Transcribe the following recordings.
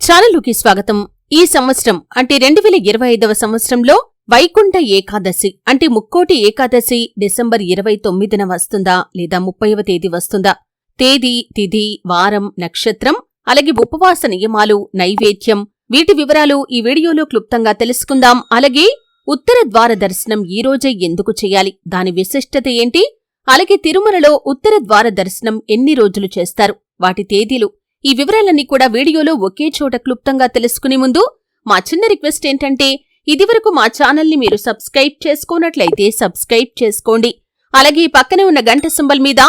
ఛానలుకి స్వాగతం. ఈ సంవత్సరం అంటే రెండు వేల ఇరవై ఐదవ సంవత్సరంలో వైకుంఠ ఏకాదశి అంటే ముక్కోటి ఏకాదశి డిసెంబర్ ఇరవై తొమ్మిదిన వస్తుందా లేదా ముప్పైవ తేదీ వస్తుందా? తేదీ తిథి వారం నక్షత్రం అలాగే ఉపవాస నియమాలు నైవేద్యం వీటి వివరాలు ఈ వీడియోలో క్లుప్తంగా తెలుసుకుందాం. అలాగే ఉత్తర ద్వార దర్శనం ఈ రోజే ఎందుకు చేయాలి? దాని విశిష్టత ఏంటి? అలాగే తిరుమలలో ఉత్తర ద్వార దర్శనం ఎన్ని రోజులు చేస్తారు? వాటి తేదీలు ఈ వివరాలన్నీ కూడా వీడియోలో ఒకే చోట క్లుప్తంగా తెలుసుకునే ముందు మా చిన్న రిక్వెస్ట్ ఏంటంటే ఇదివరకు మా ఛానల్ని మీరు సబ్స్క్రైబ్ చేసుకోనట్లయితే సబ్స్క్రైబ్ చేసుకోండి. అలాగే పక్కనే ఉన్న గంట సింబల్ మీద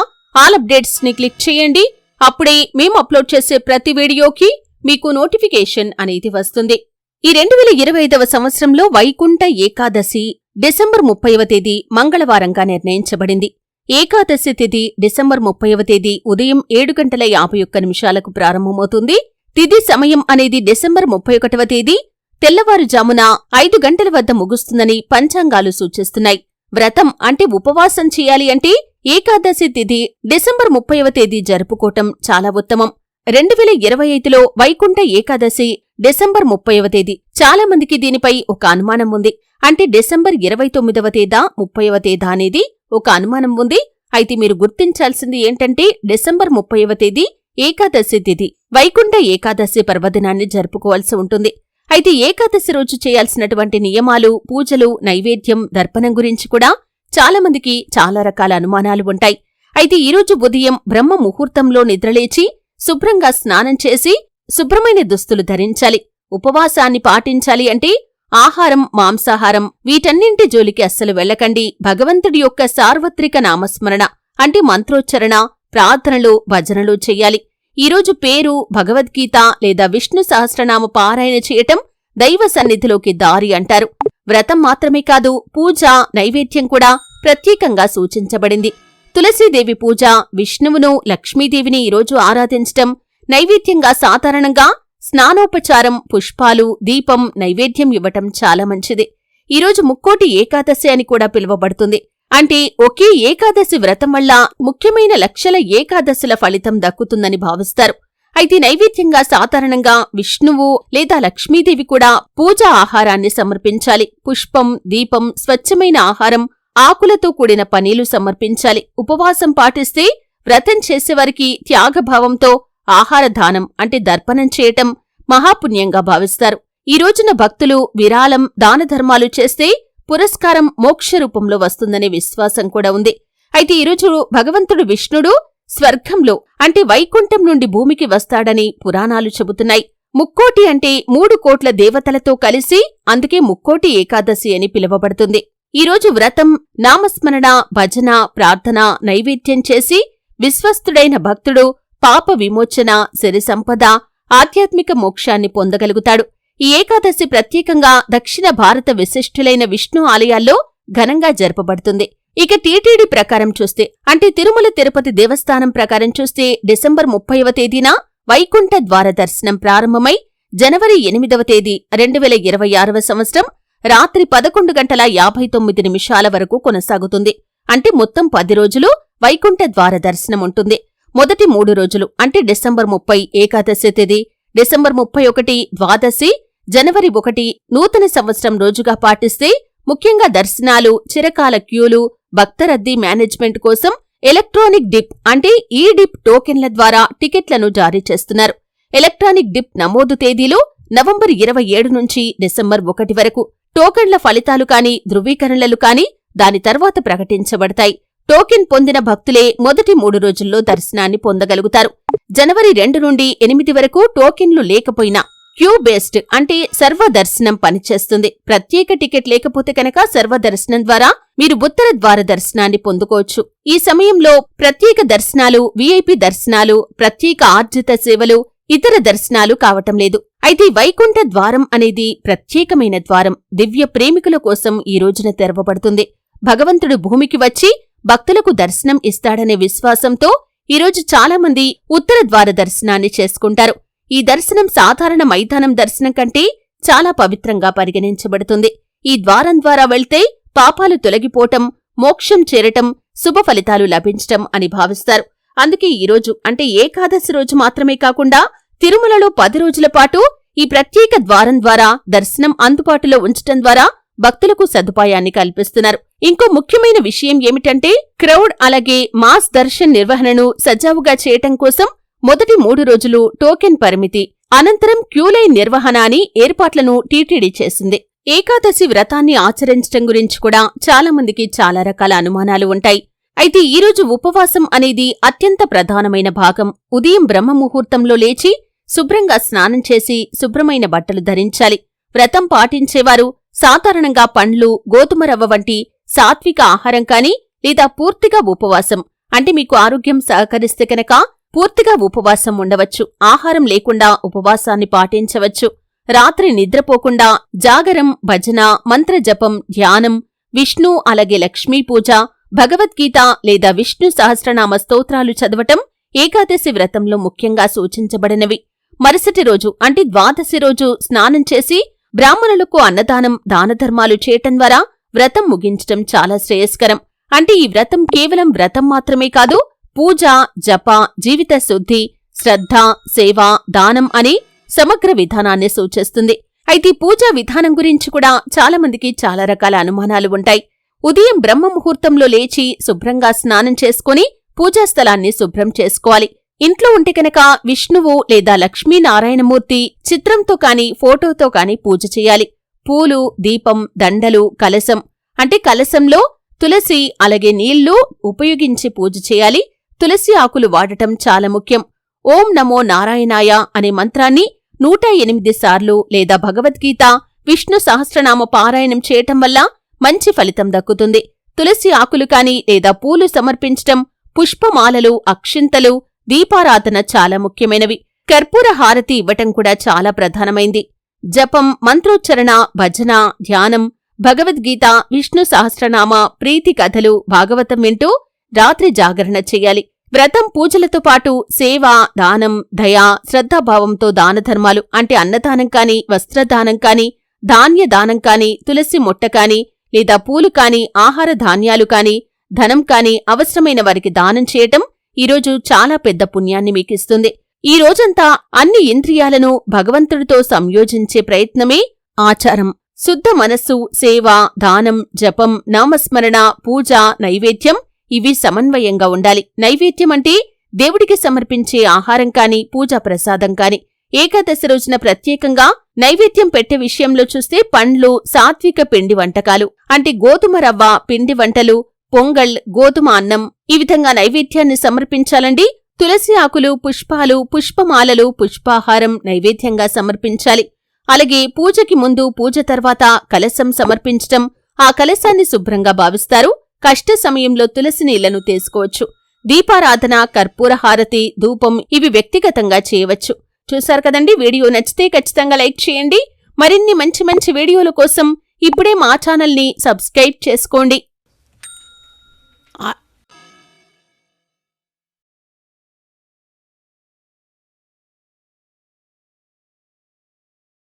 ఆల్ అప్డేట్స్ని క్లిక్ చేయండి. అప్పుడే మేము అప్లోడ్ చేసే ప్రతి వీడియోకి మీకు నోటిఫికేషన్ అనేది వస్తుంది. ఈ రెండు వేల ఇరవై ఐదవ సంవత్సరంలో వైకుంఠ ఏకాదశి డిసెంబర్ ముప్పైవ తేదీ మంగళవారంగా నిర్ణయించబడింది. ఏకాదశి తిథి డిసెంబర్ ముప్పైవ తేదీ ఉదయం ఏడు గంటల యాభై ఒక్క నిమిషాలకు ప్రారంభమవుతుంది. తిథి సమయం అనేది డిసెంబర్ ముప్పై ఒకటవ తేదీ. తెల్లవారుజామున ఐదు గంటల వద్ద ముగుస్తుందని పంచాంగాలు సూచిస్తున్నాయి. వ్రతం అంటే ఉపవాసం చేయాలి అంటే ఏకాదశి తిథి డిసెంబర్ ముప్పైవ తేదీ జరుపుకోవటం చాలా ఉత్తమం. రెండు వేల ఇరవై ఐదులో వైకుంఠ ఏకాదశి డిసెంబర్ ముప్పైవ తేదీ. చాలా మందికి దీనిపై ఒక అనుమానం ఉంది. అంటే డిసెంబర్ ఇరవై తొమ్మిదవ తేదా ముప్పైవ తేదా అనేది ఒక అనుమానం ఉంది. అయితే మీరు గుర్తించాల్సింది ఏంటంటే డిసెంబర్ ముప్పైవ తేదీ ఏకాదశి తిథి వైకుంఠ ఏకాదశి పర్వదినాన్ని జరుపుకోవాల్సి ఉంటుంది. అయితే ఏకాదశి రోజు చేయాల్సినటువంటి నియమాలు పూజలు నైవేద్యం దర్పణం గురించి కూడా చాలామందికి చాలా రకాల అనుమానాలు ఉంటాయి. అయితే ఈరోజు ఉదయం బ్రహ్మ ముహూర్తంలో నిద్రలేచి శుభ్రంగా స్నానం చేసి శుభ్రమైన దుస్తులు ధరించాలి. ఉపవాసాన్ని పాటించాలి అంటే ఆహారం మాంసాహారం వీటన్నింటి జోలికి అస్సలు వెళ్ళకండి. భగవంతుడి యొక్క సార్వత్రిక నామస్మరణ అంటే మంత్రోచ్చరణ ప్రార్థనలు భజనలు చెయ్యాలి ఈరోజు పేరు భగవద్గీత లేదా విష్ణు సహస్రనామ పారాయణ చేయటం దైవ సన్నిధిలోకి దారి అంటారు. వ్రతం మాత్రమే కాదు పూజ నైవేద్యం కూడా ప్రత్యేకంగా సూచించబడింది. తులసీదేవి పూజ విష్ణువును లక్ష్మీదేవిని ఈరోజు ఆరాధించటం నైవేద్యంగా సాధారణంగా స్నానోపచారం పుష్పాలు దీపం నైవేద్యం ఇవ్వటం చాలా మంచిది. ఈరోజు ముక్కోటి ఏకాదశి అని కూడా పిలువబడుతుంది. అంటే ఒకే ఏకాదశి వ్రతం వల్ల ముఖ్యమైన లక్షల ఏకాదశుల ఫలితం దక్కుతుందని భావిస్తారు. అయితే నైవేద్యంగా సాధారణంగా విష్ణువు లేదా లక్ష్మీదేవి కూడా పూజా ఆహారాన్ని సమర్పించాలి. పుష్పం దీపం స్వచ్ఛమైన ఆహారం ఆకులతో కూడిన పనీలు సమర్పించాలి. ఉపవాసం పాటిస్తే వ్రతం చేసేవారికి త్యాగభావంతో ఆహార దానం అంటే దర్పణం చేయటం మహాపుణ్యంగా భావిస్తారు. ఈ రోజున భక్తులు విరాళం దానధర్మాలు చేస్తే పురస్కారం మోక్ష రూపంలో వస్తుందనే విశ్వాసం కూడా ఉంది. అయితే ఈరోజు భగవంతుడు విష్ణుడు స్వర్గంలో అంటే వైకుంఠం నుండి భూమికి వస్తాడని పురాణాలు చెబుతున్నాయి. ముక్కోటి అంటే మూడు కోట్ల దేవతలతో కలిసి అందుకే ముక్కోటి ఏకాదశి అని పిలువబడుతుంది. ఈరోజు వ్రతం నామస్మరణ భజన ప్రార్థన నైవేద్యం చేసి విశ్వస్తుడైన భక్తుడు పాప విమోచన సిరి సంపద ఆధ్యాత్మిక మోక్షాన్ని పొందగలుగుతాడు. ఈ ఏకాదశి ప్రత్యేకంగా దక్షిణ భారత విశిష్టులైన విష్ణు ఆలయాల్లో ఘనంగా జరపబడుతుంది. ఇక టీటీడీ ప్రకారం చూస్తే అంటే తిరుమల తిరుపతి దేవస్థానం ప్రకారం చూస్తే డిసెంబర్ ముప్పైవ తేదీన వైకుంఠ ద్వార దర్శనం ప్రారంభమై జనవరి ఎనిమిదవ తేదీ రెండు వేల ఇరవై ఆరవ సంవత్సరం రాత్రి పదకొండు గంటల యాభై తొమ్మిది నిమిషాల వరకు కొనసాగుతుంది. అంటే మొత్తం పది రోజులు వైకుంఠ ద్వార దర్శనం ఉంటుంది మొదటి మూడు రోజులు అంటే డిసెంబర్ ముప్పై ఏకాదశి తేదీ డిసెంబర్ ముప్పై ఒకటి ద్వాదశి జనవరి ఒకటి నూతన సంవత్సరం రోజుగా పాటిస్తే ముఖ్యంగా దర్శనాలు చిరకాల క్యూలు భక్తరద్దీ మేనేజ్మెంట్ కోసం ఎలక్ట్రానిక్ డిప్ అంటే ఈ డిప్ టోకెన్ల ద్వారా టికెట్లను జారీ చేస్తున్నారు. ఎలక్ట్రానిక్ డిప్ నమోదు తేదీలు నవంబర్ ఇరవై ఏడు నుంచి డిసెంబర్ ఒకటి వరకు. టోకెన్ల ఫలితాలు కాని ధృవీకరణలు కాని దాని తర్వాత ప్రకటించబడతాయి. టోకెన్ పొందిన భక్తులే మొదటి మూడు రోజుల్లో దర్శనాన్ని పొందగలుగుతారు. జనవరి రెండు నుండి ఎనిమిది వరకు టోకెన్లు లేకపోయినా క్యూ బేస్డ్ అంటే సర్వదర్శనం పనిచేస్తుంది. ప్రత్యేక టికెట్ లేకపోతే కనుక సర్వదర్శనం ద్వారా మీరు ఉత్తర ద్వార దర్శనాన్ని పొందుకోవచ్చు. ఈ సమయంలో ప్రత్యేక దర్శనాలు వీఐపీ దర్శనాలు ప్రత్యేక ఆర్జిత సేవలు ఇతర దర్శనాలు కావటం లేదు. అయితే వైకుంఠ ద్వారం అనేది ప్రత్యేకమైన ద్వారం. దివ్య ప్రేమికుల కోసం ఈ రోజున తెరవబడుతుంది. భగవంతుడు భూమికి వచ్చి భక్తులకు దర్శనం ఇస్తాడనే విశ్వాసంతో ఈరోజు చాలామంది ఉత్తర ద్వార దర్శనాన్ని చేసుకుంటారు. ఈ దర్శనం సాధారణ మైదానం దర్శనం కంటే చాలా పవిత్రంగా పరిగణించబడుతుంది. ఈ ద్వారం ద్వారా వెళ్తే పాపాలు తొలగిపోవటం మోక్షం చేరటం శుభ ఫలితాలు లభించటం అని భావిస్తారు. అందుకే ఈరోజు అంటే ఏకాదశి రోజు మాత్రమే కాకుండా తిరుమలలో పది రోజుల పాటు ఈ ప్రత్యేక ద్వారం ద్వారా దర్శనం అందుబాటులో ఉంచటం ద్వారా భక్తులకు సదుపాయాన్ని కల్పిస్తున్నారు. ఇంకో ముఖ్యమైన విషయం ఏమిటంటే క్రౌడ్ అలాగే మాస్ దర్శన్ నిర్వహణను సజావుగా చేయటం కోసం మొదటి మూడు రోజులు టోకెన్ పరిమితి అనంతరం క్యూలైన్ నిర్వహణ అని ఏర్పాట్లను టీటీడీ చేసింది. ఏకాదశి వ్రతాన్ని ఆచరించటం గురించి కూడా చాలామందికి చాలా రకాల అనుమానాలు ఉంటాయి. అయితే ఈరోజు ఉపవాసం అనేది అత్యంత ప్రధానమైన భాగం. ఉదయం బ్రహ్మ ముహూర్తంలో లేచి శుభ్రంగా స్నానం చేసి శుభ్రమైన బట్టలు ధరించాలి. వ్రతం పాటించేవారు సాధారణంగా పండ్లు గోధుమ రవ్వ వంటి సాత్విక ఆహారం కానీ లేదా పూర్తిగా ఉపవాసం. అంటే మీకు ఆరోగ్యం సహకరిస్తే కనుక పూర్తిగా ఉపవాసం ఉండవచ్చు. ఆహారం లేకుండా ఉపవాసాన్ని పాటించవచ్చు. రాత్రి నిద్రపోకుండా జాగరం భజన మంత్రజపం ధ్యానం విష్ణు అలాగే లక్ష్మీ పూజ భగవద్గీత లేదా విష్ణు సహస్రనామ స్తోత్రాలు చదవటం ఏకాదశి వ్రతంలో ముఖ్యంగా సూచించబడినవి. మరుసటి రోజు అంటే ద్వాదశి రోజు స్నానం చేసి బ్రాహ్మణులకు అన్నదానం దానధర్మాలు చేయటం ద్వారా వ్రతం ముగించటం చాలా శ్రేయస్కరం. అంటే ఈ వ్రతం కేవలం వ్రతం మాత్రమే కాదు పూజ జప జీవిత శుద్ధి శ్రద్ధ సేవ దానం అనే సమగ్ర విధానాన్ని సూచిస్తుంది. అయితే పూజా విధానం గురించి కూడా చాలా మందికి చాలా రకాల అనుమానాలు ఉంటాయి. ఉదయం బ్రహ్మ ముహూర్తంలో లేచి శుభ్రంగా స్నానం చేసుకుని పూజా స్థలాన్ని శుభ్రం చేసుకోవాలి. ఇంట్లో ఉంటే కనుక విష్ణువు లేదా లక్ష్మీనారాయణమూర్తి చిత్రంతో కాని ఫోటోతో కాని పూజ చేయాలి. పూలు దీపం దండలు కలసం అంటే కలసంలో తులసి అలాగే నీళ్ళు ఉపయోగించి పూజ చేయాలి. తులసి ఆకులు వాడటం చాలా ముఖ్యం. ఓం నమో నారాయణాయ అనే మంత్రాన్ని నూట ఎనిమిది సార్లు లేదా భగవద్గీత విష్ణు సహస్రనామ పారాయణం చేయటం వల్ల మంచి ఫలితం దక్కుతుంది. తులసి ఆకులు కాని లేదా పూలు సమర్పించటం పుష్పమాలలు అక్షింతలు దీపారాధన చాలా ముఖ్యమైనవి. కర్పూర హారతి ఇవ్వటం కూడా చాలా ప్రధానమైంది. జపం మంత్రోచ్చరణ భజన ధ్యానం భగవద్గీత విష్ణు సహస్రనామ ప్రీతి కథలు భాగవతం వింటూ రాత్రి జాగరణ చెయ్యాలి వ్రతం పూజలతో పాటు సేవ దానం దయ శ్రద్ధాభావంతో దానధర్మాలు అంటే అన్నదానం కాని వస్త్రదానం కాని ధాన్య దానం కాని తులసి మొట్ట కాని లేదా పూలు కాని ఆహార ధాన్యాలు కాని ధనం కాని అవసరమైన వారికి దానం చేయటం ఈరోజు చాలా పెద్ద పుణ్యాన్ని మీకిస్తుంది. ఈ రోజంతా అన్ని ఇంద్రియాలను భగవంతుడితో సంయోజించే ప్రయత్నమే ఆచారం. శుద్ధ మనస్సు సేవ దానం జపం నామస్మరణ పూజ నైవేద్యం ఇవి సమన్వయంగా ఉండాలి. నైవేద్యం అంటే దేవుడికి సమర్పించే ఆహారం కాని పూజా ప్రసాదం కాని. ఏకాదశి రోజున ప్రత్యేకంగా నైవేద్యం పెట్టే విషయంలో చూస్తే పండ్లు సాత్విక పిండి వంటకాలు. అంటే గోధుమ రవ్వ పిండి వంటలు పొంగల్ గోధుమ అన్నం ఈ విధంగా నైవేద్యాన్ని సమర్పించాలండి. తులసి ఆకులు పుష్పాలు పుష్పమాలలు పుష్పాహారం నైవేద్యంగా సమర్పించాలి. అలాగే పూజకి ముందు పూజ తర్వాత కలశం సమర్పించటం ఆ కలశాన్ని శుభ్రంగా భావిస్తారు కష్ట సమయంలో తులసి నీళ్ళను తీసుకోవచ్చు. దీపారాధన కర్పూర హారతి ధూపం ఇవి వ్యక్తిగతంగా చేయవచ్చు. చూశారు కదండి? వీడియో నచ్చితే ఖచ్చితంగా లైక్ చేయండి. మరిన్ని మంచి మంచి వీడియోల కోసం ఇప్పుడే మా ఛానల్ని సబ్స్క్రైబ్ చేసుకోండి.